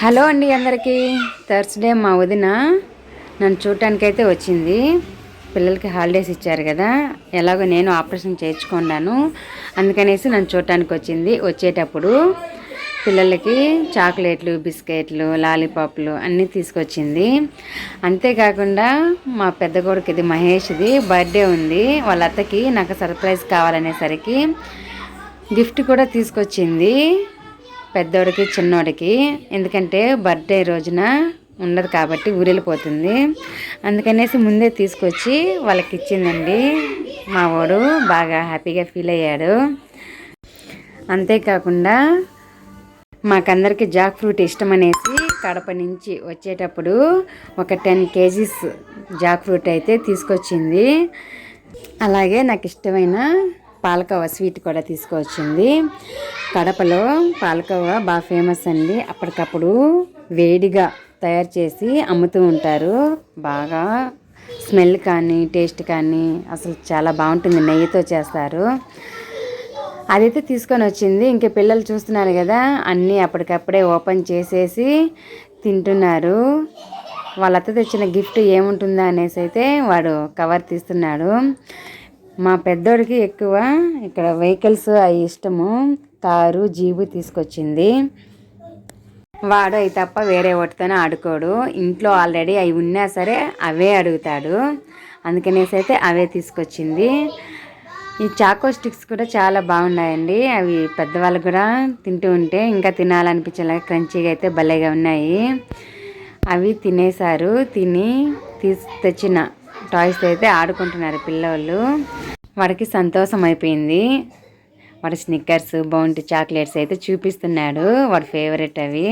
Hello అండి అందరికీ. Thursday మా వదిన నన్ను చూడటానికైతే వచ్చింది. పిల్లలకి హాలిడేస్ ఇచ్చారు కదా. ఎలాగో నేను ఆపరేషన్ చేయించుకున్నాను. అందుకనేసి నన్ను చూడటానికి వచ్చింది. వచ్చేటప్పుడు పిల్లలకి చాక్లెట్లు బిస్కెట్లు లాలీపాప్లు అన్నీ తీసుకొచ్చింది. అంతేకాకుండా మా పెద్ద కొడుకుది మహేష్ది బర్త్డే ఉంది. వాళ్ళ అత్తకి నాకు సర్ప్రైజ్ కావాలనేసరికి గిఫ్ట్ కూడా తీసుకొచ్చింది. పెద్దోడికి చిన్నోడికి. ఎందుకంటే బర్త్డే రోజున ఉండదు కాబట్టి ఊరెళ్ళిపోతుంది. అందుకనేసి ముందే తీసుకొచ్చి వాళ్ళకి ఇచ్చిందండి మా వాడు బాగా హ్యాపీగా ఫీల్ అయ్యాడు. అంతేకాకుండా మాకందరికి జాక్ ఫ్రూట్ ఇష్టం అనేసి కడప నుంచి వచ్చేటప్పుడు ఒక టెన్ కేజీస్ జాక్ ఫ్రూట్ అయితే తీసుకొచ్చింది. అలాగే నాకు ఇష్టమైన పాలకవ స్వీట్ కూడా తీసుకొచ్చింది. కడపలో పాలకవ బాగా ఫేమస్ అండి. అప్పటికప్పుడు వేడిగా తయారు చేసి అమ్ముతూ ఉంటారు. బాగా స్మెల్ కానీ టేస్ట్ కానీ అసలు చాలా బాగుంటుంది. నెయ్యితో చేస్తారు. అదైతే తీసుకొని వచ్చింది. ఇంకా పిల్లలు చూస్తున్నారు కదా అన్నీ అప్పటికప్పుడే ఓపెన్ చేసేసి తింటున్నారు. వాళ్ళ అత్త తెచ్చిన గిఫ్ట్ ఏముంటుందా అనేసి అయితే వాడు కవర్ తీస్తున్నాడు. మా పెద్దోడికి ఎక్కువ ఇక్కడ వెహికల్స్ అవి ఇష్టము. కారు జీబు తీసుకొచ్చింది. వాడు అవి తప్ప వేరే వాటితోనే ఆడుకోడు. ఇంట్లో ఆల్రెడీ అవి ఉన్నా సరే అవే అడుగుతాడు. అందుకనేసి అయితే అవే తీసుకొచ్చింది. ఈ చాకో స్టిక్స్ కూడా చాలా బాగున్నాయండి. అవి పెద్దవాళ్ళు కూడా తింటూ ఉంటే ఇంకా తినాలనిపించేలాగా క్రంచీగా అయితే భలేగా ఉన్నాయి. అవి తినేశారు. తిని తీసి తెచ్చిన టాయ్స్ అయితే ఆడుకుంటున్నారు పిల్లవాళ్ళు. వాడికి సంతోషం అయిపోయింది. వాడు స్నిక్కర్స్ బౌంటీ చాక్లెట్స్ అయితే చూపిస్తున్నాడు. వాడి ఫేవరెట్ అవి.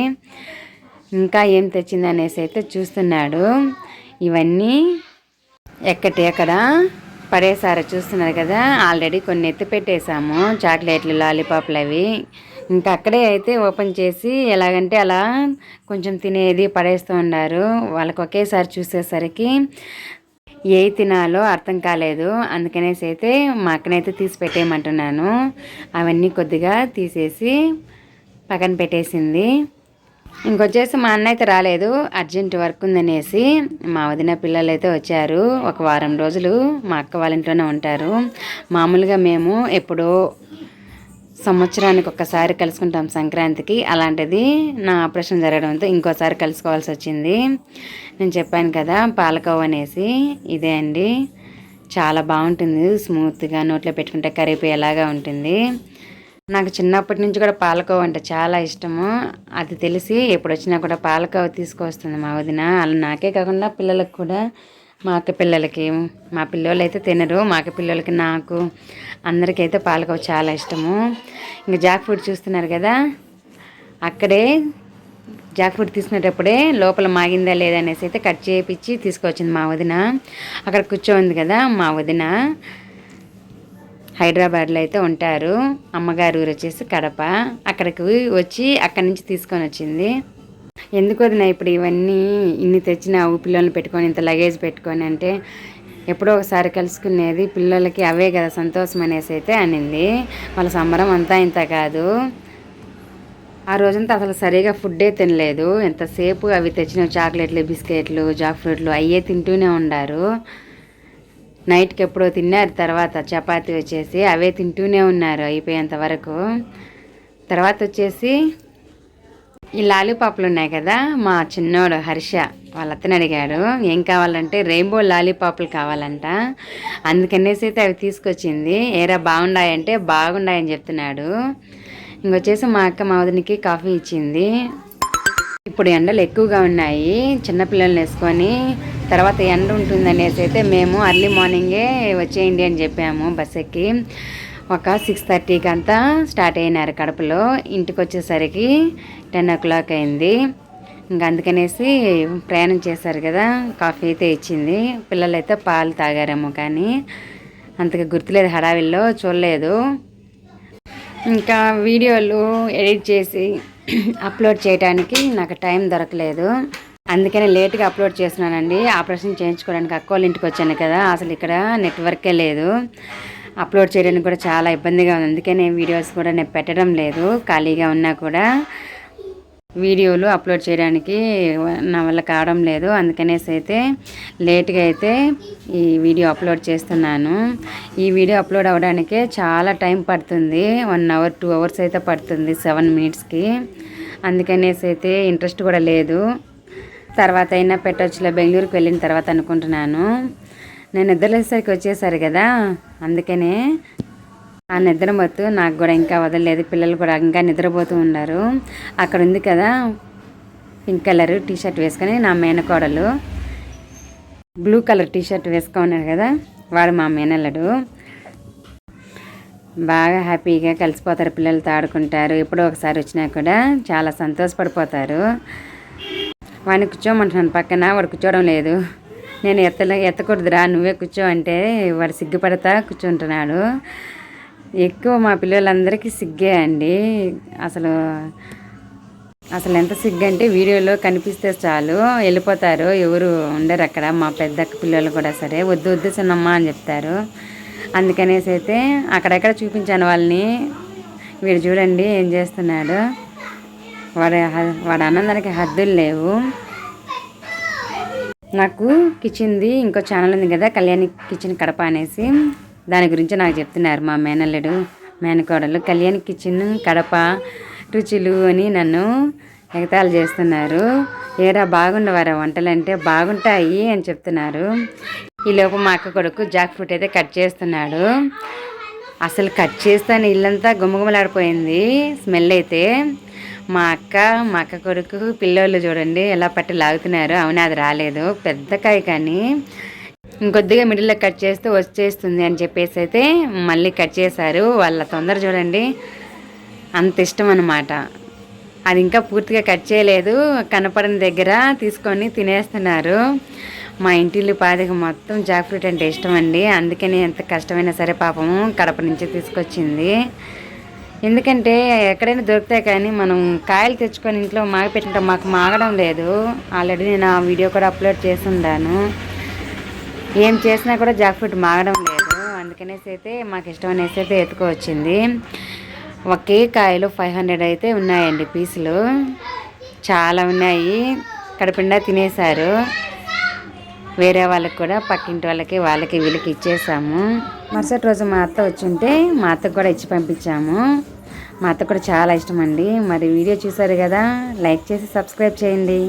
ఇంకా ఏం తెచ్చిందనేసి అయితే చూస్తున్నాడు. ఇవన్నీ ఎక్కటి ఎక్కడ పడేసారు చూస్తున్నారు కదా. ఆల్రెడీ కొన్ని ఎత్తి పెట్టేశాము. చాక్లెట్లు లాలీపాప్లు అవి. ఇంకా అక్కడే అయితే ఓపెన్ చేసి ఎలాగంటే అలా కొంచెం తినేది పడేస్తూ ఉన్నారు. వాళ్ళకి ఒకేసారి చూసేసరికి ఏ తినాలో అర్థం కాలేదు. అందుకనేసి అయితే మా అక్కనైతే తీసి పెట్టేయమంటున్నాను. అవన్నీ కొద్దిగా తీసేసి పక్కన పెట్టేసింది. ఇంకొచ్చేసి మా అన్న అయితే రాలేదు. అర్జెంట్ వర్క్ ఉందనేసి మా వదిన పిల్లలు అయితే వచ్చారు. ఒక వారం రోజులు మా అక్క వాళ్ళ ఇంట్లోనే ఉంటారు. మామూలుగా మేము ఎప్పుడో సంవత్సరానికి ఒక్కసారి కలుసుకుంటాం సంక్రాంతికి. అలాంటిది నా ఆపరేషన్ జరగడంతో ఇంకోసారి కలుసుకోవాల్సి వచ్చింది. నేను చెప్పాను కదా పాలకోవ అనేసి. ఇదే అండి. చాలా బాగుంటుంది. స్మూత్గా నోట్లో పెట్టుకుంటే కరిగిపోయేలాగా ఉంటుంది. నాకు చిన్నప్పటి నుంచి కూడా పాలకోవ అంటే చాలా ఇష్టము. అది తెలిసి ఎప్పుడు వచ్చినా కూడా పాలకోవ తీసుకొస్తుంది మా వదిన. అలా నాకే కాకుండా పిల్లలకు కూడా మా అక్క పిల్లలకి మా పిల్లలు అయితే తినరు మా అక్క పిల్లలకి నాకు అందరికైతే పాలకోవ చాలా ఇష్టము. ఇంకా జాక్ ఫ్రూట్ చూస్తున్నారు కదా? అక్కడే జాక్ ఫ్రూట్ తీసుకునేటప్పుడే లోపల మాగిందా లేదా అనేసి అయితే కట్ చేయించి తీసుకొచ్చింది మా వదిన. అక్కడ కూర్చోంది కదా మా వదిన. హైదరాబాద్లో అయితే ఉంటారు. అమ్మగారు ఊరు వచ్చేసి కడప. అక్కడికి వచ్చి అక్కడి నుంచి తీసుకొని వచ్చింది. ఎందుకు వదినా ఇప్పుడు ఇవన్నీ ఇన్ని తెచ్చినావు? పిల్లల్ని పెట్టుకొని ఇంత లగేజ్ పెట్టుకొని అంటే ఎప్పుడో ఒకసారి కలుసుకునేది పిల్లలకి అవే కదా సంతోషం అనేసి అయితే అనింది. వాళ్ళ సంబరం అంతా ఇంత కాదు. ఆ రోజంతా అసలు సరిగా ఫుడ్డే తినలేదు. ఎంతసేపు అవి తెచ్చిన చాక్లెట్లు బిస్కెట్లు జాక్ ఫ్రూట్లు అయ్యే తింటూనే ఉండారు. నైట్కి ఎప్పుడో తిన్నారు. తర్వాత చపాతి వచ్చేసి అవే తింటూనే ఉన్నారు అయిపోయేంత వరకు. తర్వాత వచ్చేసి ఈ లాలీపాప్లు ఉన్నాయి కదా మా చిన్నోడు హర్ష వాళ్ళ అతను అడిగాడు ఏం కావాలంటే రెయిన్బో లాలీపాప్లు కావాలంట. అందుకనేసి అయితే అవి తీసుకొచ్చింది. ఏరా బాగున్నాయంటే బాగున్నాయని చెప్తున్నాడు. ఇంకొచ్చేసి మా అక్క మా వదినికి కాఫీ ఇచ్చింది. ఇప్పుడు ఎండలు ఎక్కువగా ఉన్నాయి చిన్నపిల్లల్ని వేసుకొని తర్వాత ఎండ ఉంటుందనేసి అయితే మేము అర్లీ మార్నింగే వచ్చేయండి అని చెప్పాము బస్ ఎక్కి. ఒక సిక్స్ థర్టీకి అంతా స్టార్ట్ అయినారు కడపలో. ఇంటికి వచ్చేసరికి టెన్ ఓ క్లాక్ అయింది. ఇంకా అందుకనేసి ప్రయాణం చేశారు కదా కాఫీ అయితే ఇచ్చింది. పిల్లలు అయితే పాలు తాగారేమో కానీ అంతగా గుర్తులేదు హడావిల్లో చూడలేదు. ఇంకా వీడియోలు ఎడిట్ చేసి అప్లోడ్ చేయడానికి నాకు టైం దొరకలేదు. అందుకనే లేట్గా అప్లోడ్ చేస్తున్నానండి. ఆపరేషన్ చేయించుకోవడానికి అక్కోళ్ళు ఇంటికి వచ్చాను కదా అసలు ఇక్కడ నెట్వర్కే లేదు. అప్లోడ్ చేయడానికి కూడా చాలా ఇబ్బందిగా ఉంది. అందుకే నేను వీడియోస్ కూడా నేను పెట్టడం లేదు. ఖాళీగా ఉన్నా కూడా వీడియోలు అప్లోడ్ చేయడానికి నా వల్ల కావడం లేదు. అందుకనేసి అయితే లేట్గా అయితే ఈ వీడియో అప్లోడ్ చేస్తున్నాను. ఈ వీడియో అప్లోడ్ అవ్వడానికే చాలా టైం పడుతుంది. వన్ అవర్ టూ అవర్స్ అయితే పడుతుంది సెవెన్ మినిట్స్కి. అందుకనేసి అయితే ఇంట్రెస్ట్ కూడా లేదు. తర్వాత అయినా పెట్టవచ్చులే బెంగళూరుకి వెళ్ళిన తర్వాత అనుకుంటున్నాను. నేను నిద్రలేసరికి వచ్చేసారు కదా అందుకనే ఆ నిద్ర మత్తు నాకు కూడా ఇంకా వదలలేదు. పిల్లలు కూడా ఇంకా నిద్రపోతూ ఉన్నారు. అక్కడ ఉంది కదా పింక్ కలర్ టీ షర్ట్ వేసుకొని నా మేనకోడలు. బ్లూ కలర్ టీ షర్ట్ వేసుకున్నాడు కదా వాడు మా మేనల్లుడు. బాగా హ్యాపీగా కలిసిపోతారు పిల్లలతో ఆడుకుంటారు. ఎప్పుడో ఒకసారి వచ్చినా కూడా చాలా సంతోషపడిపోతారు. వాడిని కూర్చోమంటున్నాను పక్కన వాడు కూర్చోవడం లేదు. నేను ఎత్తలే ఎత్తకూడదురా నువ్వే కూర్చో అంటే వాడు సిగ్గుపడతా కూర్చుంటున్నాడు. ఎక్కువ మా పిల్లలందరికీ సిగ్గే అండి. అసలు అసలు ఎంత సిగ్గంటే వీడియోలో కనిపిస్తే చాలు. వెళ్ళిపోతారు ఎవరు ఉండరు అక్కడ. మా పెద్ద పిల్లలు కూడా సరే వద్దు వద్దు చిన్నమ్మ అని చెప్తారు. అందుకనేసి అయితే అక్కడెక్కడ చూపించాను వాళ్ళని. వీడు చూడండి ఏం చేస్తున్నాడు. వాడు వాడు ఆనందానికి హద్దులు లేవు. నాకు కిచెన్ది ఇంకో ఛానల్ ఉంది కదా కళ్యాణి కిచెన్ కడప అనేసి. దాని గురించి నాకు చెప్తున్నారు మా మేనల్లుడు మేనకోడలు. కళ్యాణి కిచెన్ కడప రుచులు అని నన్ను ఎగతాలు చేస్తున్నారు. ఏరా బాగున్నవారా వంటలు అంటే బాగుంటాయి అని చెప్తున్నారు. ఈలోపు మా అక్క కొడుకు జాక్ ఫ్రూట్ అయితే కట్ చేస్తున్నాడు. అసలు కట్ చేస్తాను ఇల్లంతా గుమ్మగుమలాడిపోయింది స్మెల్ అయితే. మా అక్క మా అక్క కొడుకు పిల్లోళ్ళు చూడండి ఎలా పట్టి లాగుతున్నారు. అవును అది రాలేదు. పెద్ద కాయ కానీ ఇంకొద్దిగా మిడిల్లో కట్ చేస్తే వచ్చేస్తుంది అని చెప్పేసి అయితే మళ్ళీ కట్ చేశారు. వాళ్ళ తొందర చూడండి. అంత ఇష్టం అనమాట అది ఇంకా పూర్తిగా కట్ చేయలేదు. కనపడిన దగ్గర తీసుకొని తినేస్తున్నారు. మా ఇంటిల్లు పాదికి మొత్తం జాక్ ఫ్రూట్ అంటే ఇష్టం అండి. అందుకని ఎంత కష్టమైనా సరే పాపము కడప నుంచి తీసుకొచ్చింది. ఎందుకంటే ఎక్కడైనా దొరుకుతాయి కానీ మనం కాయలు తెచ్చుకొని ఇంట్లో మాగ మాకు మాగడం లేదు. ఆల్రెడీ నేను ఆ వీడియో కూడా అప్లోడ్ చేసి ఏం చేసినా కూడా జాక్ ఫ్రూట్ మాగడం లేదు. అందుకనేసి అయితే మాకు ఇష్టం అనేసి అయితే ఎత్తుకొచ్చింది. ఒకే కాయలు ఫైవ్ హండ్రెడ్ అయితే ఉన్నాయండి పీసులు. చాలా ఉన్నాయి. కడపిండా తినేశారు. వేరే వాళ్ళకి కూడా పక్కింటి వాళ్ళకి వాళ్ళకి వీళ్ళకి ఇచ్చేసాము. మరుసటి రోజు మా అత్త వచ్చుంటే మా అత్తకు కూడా ఇచ్చి పంపించాము. మా అత్త కూడా చాలా ఇష్టం అండి. మరి వీడియో చూసారు కదా లైక్ చేసి సబ్స్క్రైబ్ చేయండి.